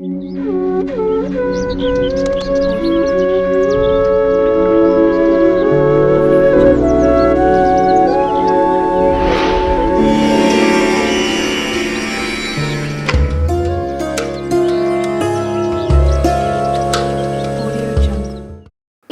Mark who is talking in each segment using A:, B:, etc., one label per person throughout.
A: うん。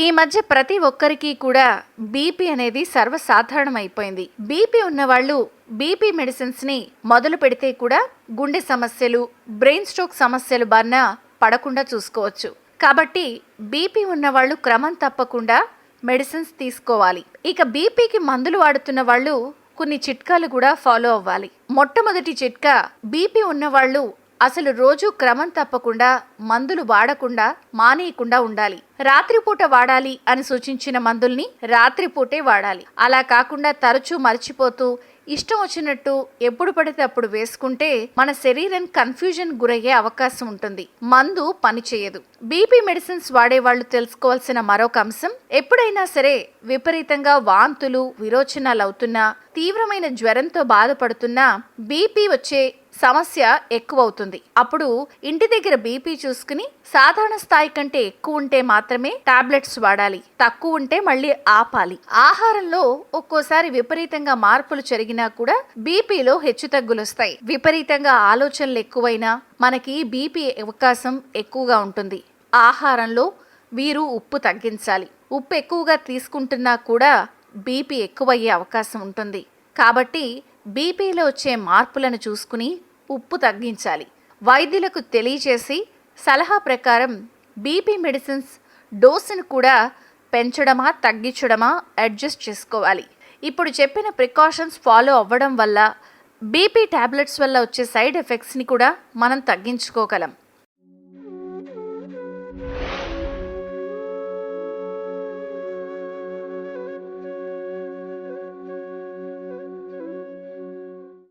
A: ఈ మధ్య ప్రతి ఒక్కరికి కూడా బీపీ అనేది సర్వసాధారణం అయిపోయింది బీపీ ఉన్నవాళ్ళు బీపీ మెడిసిన్స్ని మొదలు పెడితే కూడా గుండె సమస్యలు బ్రెయిన్ స్ట్రోక్ సమస్యలు బారిన పడకుండా చూసుకోవచ్చు. కాబట్టి బీపీ ఉన్నవాళ్ళు క్రమం తప్పకుండా మెడిసిన్స్ తీసుకోవాలి. ఇక బీపీకి మందులు వాడుతున్న వాళ్ళు కొన్ని చిట్కాలు కూడా ఫాలో అవ్వాలి. మొట్టమొదటి చిట్కా బీపీ ఉన్నవాళ్ళు అసలు రోజు క్రమం తప్పకుండా మందులు వాడకుండా మానేయకుండా ఉండాలి. రాత్రిపూట వాడాలి అని సూచించిన మందుల్ని రాత్రిపూటే వాడాలి. అలా కాకుండా తరచూ మర్చిపోతూ ఇష్టం వచ్చినట్టు ఎప్పుడు పడితే అప్పుడు వేసుకుంటే మన శరీరం కన్ఫ్యూజన్ గురయ్యే అవకాశం ఉంటుంది. మందు పనిచేయదు బీపీ మెడిసిన్స్ వాడే వాళ్ళు తెలుసుకోవాల్సిన మరొక అంశం ఎప్పుడైనా సరే విపరీతంగా వాంతులు విరోచనాలు అవుతున్నా తీవ్రమైన జ్వరంతో బాధపడుతున్నా బీపీ వచ్చే సమస్య ఎక్కువ అవుతుంది అప్పుడు ఇంటి దగ్గర బీపీ చూసుకుని సాధారణ స్థాయి కంటే ఎక్కువ ఉంటే మాత్రమే టాబ్లెట్స్ వాడాలి. తక్కువ ఉంటే మళ్ళీ ఆపాలి. ఆహారంలో ఒక్కోసారి విపరీతంగా మార్పులు జరిగినా కూడా బీపీలో హెచ్చుతగ్గులు వస్తాయి. విపరీతంగా ఆలోచనలు ఎక్కువైనా మనకి బీపీ అవకాశం ఎక్కువగా ఉంటుంది. ఆహారంలో వీరు ఉప్పు తగ్గించాలి. ఉప్పు ఎక్కువగా తీసుకుంటున్నా కూడా బీపీ ఎక్కువయ్యే అవకాశం ఉంటుంది. కాబట్టి బీపీలో వచ్చే మార్పులను చూసుకుని ఉప్పు తగ్గించాలి. వైద్యులకు తెలియచేసి సలహా ప్రకారం బీపీ మెడిసిన్స్ డోసును కూడా పెంచడమా తగ్గించడమా అడ్జస్ట్ చేసుకోవాలి. ఇప్పుడు చెప్పిన ప్రికాషన్స్ ఫాలో అవ్వడం వల్ల బీపీ టాబ్లెట్స్ వల్ల వచ్చే సైడ్ ఎఫెక్ట్స్ని కూడా మనం తగ్గించుకోగలం.